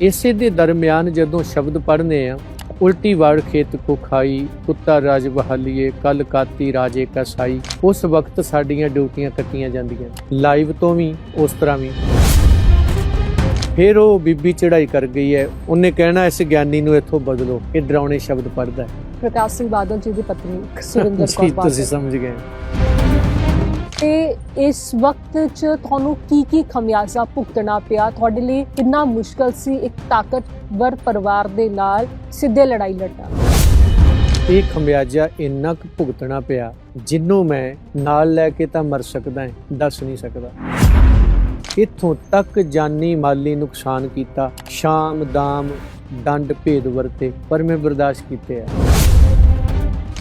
ਇਸੇ ਦੇ ਦਰਮਿਆਨ ਜਦੋਂ ਸ਼ਬਦ ਪੜ੍ਹਨੇ ਆ ਉਲਟੀ ਵਾੜ ਖੇਤ ਕੋ ਖਾਈ ਕੁੱਤਾ ਰਾਜ ਬਹਾਲੀਏ ਕਲ ਕਾਤੀ ਰਾਜੇ ਕਸਾਈ ਉਸ ਵਕਤ ਸਾਡੀਆਂ ਡਿਊਟੀਆਂ ਕੱਟੀਆਂ ਜਾਂਦੀਆਂ। ਲਾਈਵ ਤੋਂ ਵੀ ਉਸ ਤਰ੍ਹਾਂ ਵੀ। ਫਿਰ ਉਹ ਬੀਬੀ ਚੜਾਈ ਕਰ ਗਈ ਹੈ। ਉਹਨੇ ਕਹਿਣਾ ਇਸ ਗਿਆਨੀ ਨੂੰ ਇੱਥੋਂ ਬਦਲੋ। ਇਹ ਡਰਾਉਣੇ ਸ਼ਬਦ ਪੜਦਾ ਹੈ। ਪ੍ਰਕਾਸ਼ ਸਿੰਘ ਬਾਦਲ ਜੀ ਦੀ ਪਤਨੀ ਸੁਰਿੰਦਰ ਕੌਰ ਜੀ, ਤੁਸੀਂ ਬਾਦਲ ਸਮਝ ਗਏ। ਇਸ ਵਕਤ 'ਚ ਤੁਹਾਨੂੰ ਕੀ ਕੀ ਖਮਿਆਜ਼ਾ ਭੁਗਤਣਾ ਪਿਆ? ਤੁਹਾਡੇ ਲਈ ਕਿੰਨਾ ਮੁਸ਼ਕਲ ਸੀ? ਇੱਕ ਤਾਕਤਵਰ ਪਰਿਵਾਰ ਦੇ ਨਾਲ ਸਿੱਧੇ ਲੜਾਈ ਲੜਨਾ। ਇਹ ਖਮਿਆਜਾ ਇੰਨਾ ਕੁ ਭੁਗਤਣਾ ਪਿਆ, ਜਿੰਨੂੰ ਮੈਂ ਨਾਲ ਲੈ ਕੇ ਤਾਂ ਮਰ ਸਕਦਾ ਹੈ ਦੱਸ ਨਹੀਂ ਸਕਦਾ। ਇੱਥੋਂ ਤੱਕ ਜਾਨੀ ਮਾਲੀ ਨੁਕਸਾਨ ਕੀਤਾ ਸ਼ਾਮ ਦਾਮ ਦੰਡ ਭੇਦ ਵਰਤੇ, ਪਰ ਮੈਂ ਬਰਦਾਸ਼ਤ ਕੀਤੇ ਆ।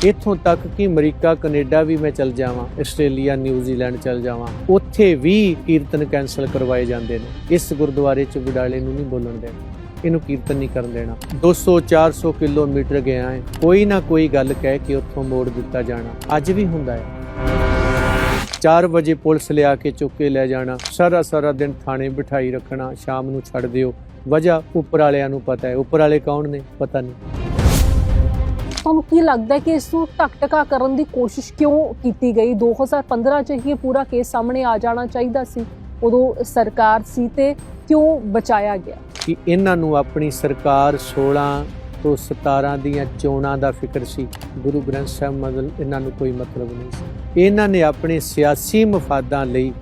ਇੱਥੋਂ ਤੱਕ ਕਿ ਅਮਰੀਕਾ, ਕੈਨੇਡਾ ਵੀ ਮੈਂ ਚਲ ਜਾਵਾਂ, ਆਸਟ੍ਰੇਲੀਆ ਨਿਊਜ਼ੀਲੈਂਡ ਚਲ ਜਾਵਾਂ, ਉੱਥੇ ਵੀ ਕੀਰਤਨ ਕੈਨਸਲ ਕਰਵਾਏ ਜਾਂਦੇ ਨੇ। ਇਸ ਗੁਰਦੁਆਰੇ ਚ ਵਿਡਾਲੇ ਨੂੰ ਨਹੀਂ ਬੋਲਣ ਦੇਣਾ। ਇਹਨੂੰ ਕੀਰਤਨ ਨਹੀਂ ਕਰਨ ਦੇਣਾ। 200 400 ਕਿਲੋਮੀਟਰ ਗਿਆ ਹੈ ਕੋਈ ਨਾ ਕੋਈ ਗੱਲ ਕਹਿ ਕੇ ਉੱਥੋਂ ਮੋੜ ਦਿੱਤਾ ਜਾਣਾ। ਅੱਜ ਵੀ ਹੁੰਦਾ ਹੈ 4 ਵਜੇ ਪੁਲਿਸ ਲਿਆ ਕੇ ਚੁੱਕ ਕੇ ਲੈ ਜਾਣਾ। ਸਾਰਾ ਸਾਰਾ ਦਿਨ ਥਾਣੇ ਬਿਠਾਈ ਰੱਖਣਾ। ਸ਼ਾਮ ਨੂੰ ਛੱਡ ਦਿਓ। ਵਜ੍ਹਾ ਉੱਪਰ ਵਾਲਿਆਂ ਨੂੰ ਪਤਾ ਹੈ ਉੱਪਰ ਵਾਲੇ ਕੌਣ ਨੇ? ਪਤਾ ਨਹੀਂ। ਤੁਹਾਨੂੰ ਕੀ ਲੱਗਦਾ ਕਿ ਇਸ ਨੂੰ ਟਕਟਕਾ ਕਰਨ ਦੀ ਕੋਸ਼ਿਸ਼ ਕਿਉਂ ਕੀਤੀ ਗਈ? 2015 ਚ ਹੀ ਇਹ ਪੂਰਾ ਕੇਸ ਸਾਹਮਣੇ ਆ ਜਾਣਾ ਚਾਹੀਦਾ ਸੀ। ਉਦੋਂ ਸਰਕਾਰ ਸੀ ਤੇ ਕਿਉਂ ਬਚਾਇਆ ਗਿਆ? ਕਿ ਇਹਨਾਂ ਨੂੰ ਆਪਣੀ ਸਰਕਾਰ 16 ਤੋਂ 17 ਦੀਆਂ ਚੋਣਾਂ ਦਾ ਫਿਕਰ ਸੀ। ਗੁਰੂ ਗ੍ਰੰਥ ਸਾਹਿਬ ਮਤਲਬ ਇਹਨਾਂ ਨੂੰ ਕੋਈ ਮਤਲਬ ਨਹੀਂ ਸੀ। ਇਹਨਾਂ ਨੇ ਆਪਣੇ ਸਿਆਸੀ ਮਫਾਦਾਂ ਲਈ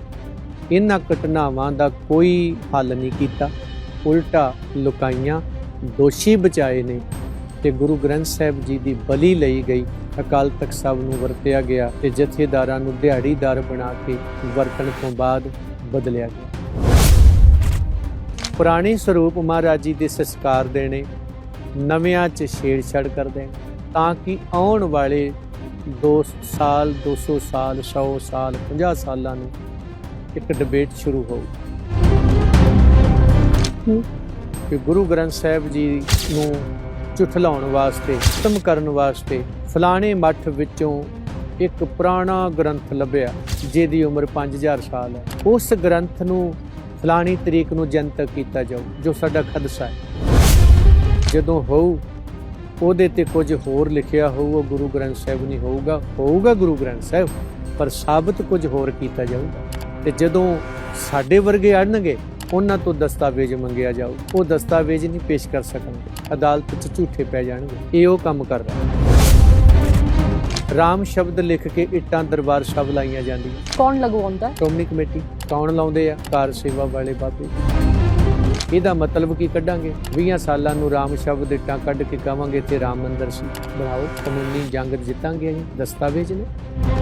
ਇਹਨਾਂ ਘਟਨਾਵਾਂ ਦਾ ਕੋਈ ਹੱਲ ਨਹੀਂ ਕੀਤਾ। ਉਲਟਾ ਲੁਕਾਈਆਂ, ਦੋਸ਼ੀ ਬਚਾਏ ਨੇ। ਤੇ ਗੁਰੂ ਗ੍ਰੰਥ ਸਾਹਿਬ ਜੀ ਦੀ ਬਲੀ ਲਈ ਗਈ ਅਕਾਲ ਤਖਤ ਸਾਹਿਬ ਨੂੰ ਵਰਤਿਆ ਗਿਆ ਤੇ ਜਥੇਦਾਰਾਂ ਨੂੰ ਦਿਹਾੜੀਦਾਰ ਬਣਾ ਕੇ ਵਰਤਣ ਤੋਂ ਬਾਅਦ ਬਦਲਿਆ ਗਿਆ ਪੁਰਾਣੇ ਸਰੂਪ ਮਹਾਰਾਜ ਜੀ ਦੇ ਸੰਸਕਾਰ ਦੇਣੇ ਨਵਿਆਂ 'ਚ ਛੇੜਛਾੜ ਕਰ ਦੇਣ ਤਾਂ ਕਿ ਆਉਣ ਵਾਲੇ 2 ਸਾਲ 200 ਸਾਲ 100 ਸਾਲ 50 ਸਾਲਾਂ ਨੂੰ ਇੱਕ ਡਿਬੇਟ ਸ਼ੁਰੂ ਹੋਊ। ਕਿ ਗੁਰੂ ਗ੍ਰੰਥ ਸਾਹਿਬ ਜੀ ਨੂੰ ਝੁਠਲਾਉਣ ਵਾਸਤੇ, ਖਤਮ ਕਰਨ ਵਾਸਤੇ ਫਲਾਣੇ ਮੱਠ ਵਿੱਚੋਂ ਇੱਕ ਪੁਰਾਣਾ ਗ੍ਰੰਥ ਲੱਭਿਆ, ਜਿਹਦੀ ਉਮਰ 5000 ਸਾਲ ਹੈ। ਉਸ ਗ੍ਰੰਥ ਨੂੰ ਫਲਾਣੀ ਤਰੀਕ ਨੂੰ ਜਨਤਕ ਕੀਤਾ ਜਾਊ, ਜੋ ਸਾਡਾ ਖਦਸ਼ਾ ਹੈ। ਜਦੋਂ ਹੋਊ, ਉਹਦੇ ਤੇ ਕੁਝ ਹੋਰ ਲਿਖਿਆ ਹੋਊ ਉਹ ਗੁਰੂ ਗ੍ਰੰਥ ਸਾਹਿਬ ਨਹੀਂ ਹੋਊਗਾ ਹੋਊਗਾ ਗੁਰੂ ਗ੍ਰੰਥ ਸਾਹਿਬ, ਪਰ ਸਾਬਤ ਕੁਝ ਹੋਰ ਕੀਤਾ ਜਾਊਗਾ। ਤੇ ਜਦੋਂ ਸਾਡੇ ਵਰਗੇ ਅੜਨਗੇ ਉਹਨਾਂ ਤੋਂ ਦਸਤਾਵੇਜ਼ ਮੰਗਿਆ ਜਾਊ। ਉਹ ਦਸਤਾਵੇਜ਼ ਨਹੀਂ ਪੇਸ਼ ਕਰ ਸਕਣਗੇ। ਅਦਾਲਤ 'ਚ ਝੂਠੇ ਪੈ ਜਾਣਗੇ। ਇਹ ਉਹ ਕੰਮ ਕਰ ਰਿਹਾ ਰਾਮ ਸ਼ਬਦ ਲਿਖ ਕੇ ਇੱਟਾਂ ਦਰਬਾਰ ਸਾਹਿਬ ਲਾਈਆਂ ਜਾਂਦੀਆਂ। ਕੌਣ ਲਗਵਾਉਂਦਾ? ਸ਼੍ਰੋਮਣੀ ਕਮੇਟੀ। ਕੌਣ ਲਾਉਂਦੇ ਆ? ਕਾਰ ਸੇਵਾ ਵਾਲੇ ਬਾਬੇ। ਇਹਦਾ ਮਤਲਬ ਕੀ ਕੱਢਾਂਗੇ? 20 ਸਾਲਾਂ ਨੂੰ ਰਾਮ ਸ਼ਬਦ ਇੱਟਾਂ ਕੱਢ ਕੇ ਕਵਾਂਗੇ ਤੇ ਰਾਮ ਮੰਦਿਰ ਸੀ। ਬਣਾਓ ਕਾਨੂੰਨੀ ਜੰਗ ਜਿੱਤਾਂਗੇ ਦਸਤਾਵੇਜ਼ ਨੇ।